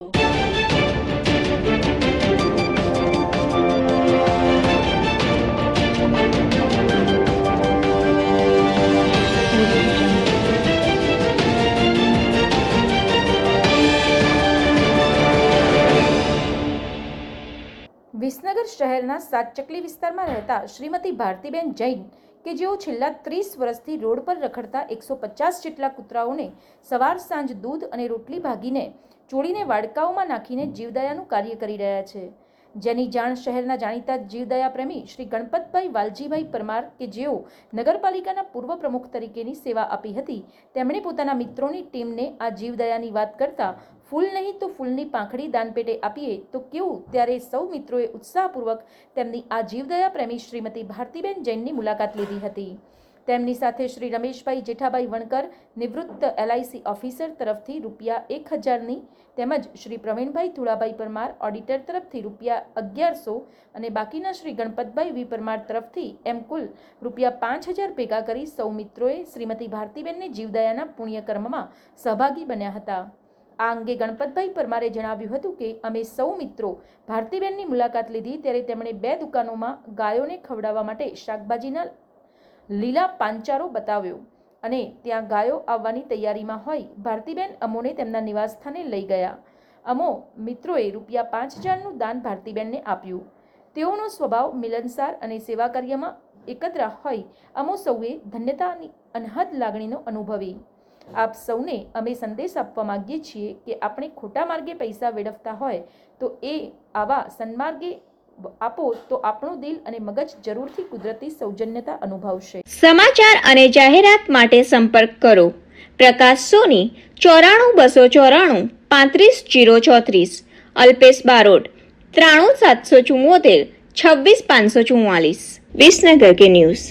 વિસનગર શહેરના સાતચકલી વિસ્તારમાં રહેતા શ્રીમતી ભારતીબેન જૈન, કે જેઓ છેલ્લા ત્રીસ વર્ષથી રોડ પર રખડતા એકસો પચાસ જેટલા કૂતરાઓને સવાર સાંજ દૂધ અને રોટલી ભાગીને ચોળીને વાડકાઓમાં નાખીને જીવદયાનું કાર્ય કરી રહ્યા છે. જેની જાણ શહેરના જાણીતા જીવદયા પ્રેમી શ્રી ગણપતભાઈ વાલજીભાઈ પરમાર કે જેઓ નગરપાલિકાના પૂર્વ પ્રમુખ તરીકેની સેવા આપી હતી, તેમણે પોતાના મિત્રોની ટીમને આ જીવદયાની વાત કરતા ફૂલ નહીં તો ફૂલની પાંખડી દાનપેટે આપીએ તો કેવું ત્યારે સૌ મિત્રોએ ઉત્સાહપૂર્વક તેમની આ જીવદયા પ્રેમી શ્રીમતી ભારતીબેન જૈનની મુલાકાત લીધી હતી. તેમની સાથે શ્રી રમેશભાઈ જેઠાભાઈ વણકર, નિવૃત્ત એલઆઈસી ઓફિસર તરફથી રૂપિયા એક હજારની તેમજ શ્રી પ્રવીણભાઈ ધુળાભાઈ પરમાર, ઓડિટર તરફથી રૂપિયા અગિયારસો અને બાકીના શ્રી ગણપતભાઈ વી પરમાર તરફથી એમ કુલ રૂપિયા પાંચ હજાર ભેગા કરી સૌ મિત્રોએ શ્રીમતી ભારતીબેનની જીવદયાના પુણ્યકર્મમાં સહભાગી બન્યા હતા. આ અંગે ગણપતભાઈ પરમારે જણાવ્યું હતું કે, અમે સૌ મિત્રો ભારતીબેનની મુલાકાત લીધી ત્યારે તેમણે બે દુકાનોમાં ગાયોને ખવડાવવા માટે શાકભાજીના લીલા પાંચારો બતાવ્યો અને ત્યાં ગાયો આવવાની તૈયારીમાં હોય ભારતીબેન અમોને તેમના નિવાસસ્થાને લઈ ગયા. અમો મિત્રોએ રૂપિયા પાંચ હજારનું દાન ભારતીબેનને આપ્યું. તેઓનો સ્વભાવ મિલનસાર અને સેવા કાર્યમાં એકત્ર હોય અમો સૌએ ધન્યતાની અનહદ લાગણીનો અનુભવી. આપ સૌને અમે સંદેશ આપવા માગીએ છીએ કે આપણે ખોટા માર્ગે પૈસા વેડફતા હોય તો એ આવા સન્માર્ગે આપો, તો આપણું દિલ અને મગજ જરૂરથી કુદરતી સૌજન્યતા અનુભવશે. સમાચાર અને જાહેરાત માટે સંપર્ક કરો. પ્રકાશ સોની, ચોરાણું બસો ચોરાણું, પાંત્રીસ જીરો ચોત્રીસ. અલ્પેશ બારોટ, ત્રાણું સાતસો ચુમ્મોતેર છવ્વીસ પાંચસો ચુમ્માલીસ વિસનગર કે ન્યૂઝ.